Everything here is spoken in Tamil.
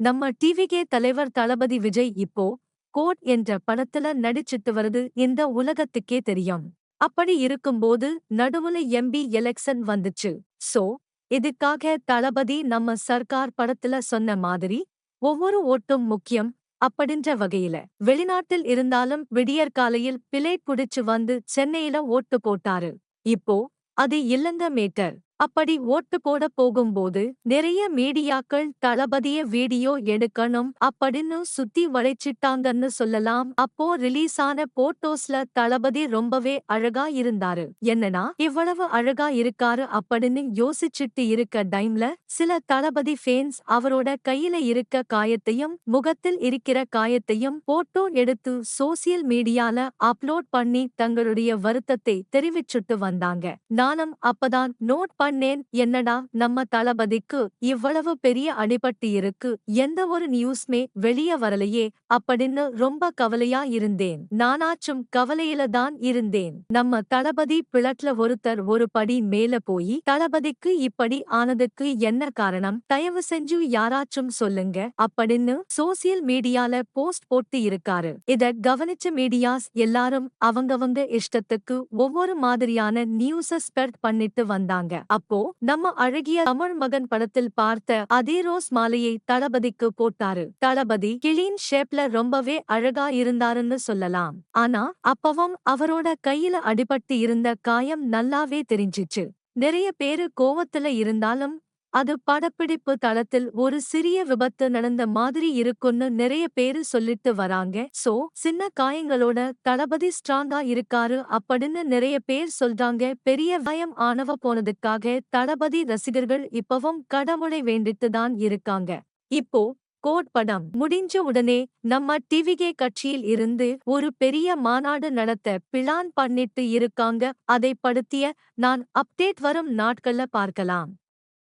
நம்ம டிவிகே தலைவர் தளபதி விஜய் இப்போ கோட் என்ற படத்துல நடிச்சிட்டு வருது இந்த உலகத்துக்கே தெரியும். அப்படி இருக்கும்போது நடுவுல எம்பி எலெக்ஷன் வந்துச்சு. சோ இதுக்காக தளபதி நம்ம சர்க்கார் படத்துல சொன்ன மாதிரி ஒவ்வொரு ஓட்டும் முக்கியம் அப்படின்ற வகையில. வெளிநாட்டில் இருந்தாலும் விடியற்காலையில் பிளேட் புடிச்சு வந்து சென்னையில ஓட்டு போட்டாரு. இப்போ அது இல்லங்க மேட்டர். அப்படி ஓட்டு போட போகும்போது நிறைய மீடியாக்கள் தளபதிய வீடியோ எடுக்கணும் அப்படின்னு சுத்தி வளைச்சிட்டாங்கன்னு சொல்லலாம். அப்போ ரிலீஸ் ஆன போட்டோஸ்ல தளபதி ரொம்பவே அழகா இருந்தாரு. என்னன்னா இவ்வளவு அழகா இருக்காரு அப்படின்னு யோசிச்சுட்டு இருக்க டைம்ல சில தளபதி ஃபேன்ஸ் அவரோட கையில இருக்க காயத்தையும் முகத்தில் இருக்கிற காயத்தையும் போட்டோ எடுத்து சோசியல் மீடியால அப்லோட் பண்ணி தங்களுடைய வருத்தத்தை தெரிவிச்சுட்டு வந்தாங்க. நானும் அப்பதான் நோட் பண்ணேன். என்னடா நம்ம தளபதிக்கு இவ்வளவு பெரிய அடிபட்டு இருக்கு. எந்த ஒரு நியூஸ்மே வெளிய வரலையே அப்படின்னு ரொம்ப கவலையா இருந்தேன். நானாச்சும் கவலையில தான் இருந்தேன். நம்ம தளபதி பிளட்ல ஒருத்தர் ஒரு படி மேல போய் தளபதிக்கு இப்படி ஆனதுக்கு என்ன காரணம்? தயவு செஞ்சு யாராச்சும் சொல்லுங்க அப்படின்னு சோசியல் மீடியால போஸ்ட் போட்டு இருக்காரு. இத கவனிச்ச மீடியாஸ் எல்லாரும் அவங்கவங்க இஷ்டத்துக்கு ஒவ்வொரு மாதிரியான நியூஸ ஸ்பெர்ட் பண்ணிட்டு வந்தாங்க. அப்போ நம்ம அழகிய தமிழ் மகன் படத்தில் பார்த்த அதே ரோஸ் மாலையை தளபதிக்கு போட்டாரு. தளபதி கிளீன் ஷேப்ல ரொம்பவே அழகா இருந்தாருன்னு சொல்லலாம். ஆனா அப்பவும் அவரோட கையில அடிபட்டு இருந்த காயம் நல்லாவே தெரிஞ்சிச்சு. நிறைய பேரு கோவத்துல இருந்தாலும் அது படப்பிடிப்பு தளத்தில் ஒரு சிறிய விபத்து நடந்த மாதிரி இருக்குன்னு நிறைய பேரு சொல்லிட்டு வராங்க. சோ சின்ன காயங்களோட தளபதி ஸ்ட்ராங்கா இருக்காரு அப்படின்னு நிறைய பேர் சொல்றாங்க. பெரிய பயம் ஆணவ போனதுக்காக தளபதி ரசிகர்கள் இப்பவும் கடவுளை வேண்டிட்டு தான் இருக்காங்க. இப்போ கோட் படம் முடிஞ்ச உடனே நம்ம டிவிகே கட்சியில் இருந்து ஒரு பெரிய மாநாடு நடத்த பிளான் பண்ணிட்டு இருக்காங்க. அதை படுத்திய நான் அப்டேட் வரும் நாட்கள்ல பார்க்கலாம்.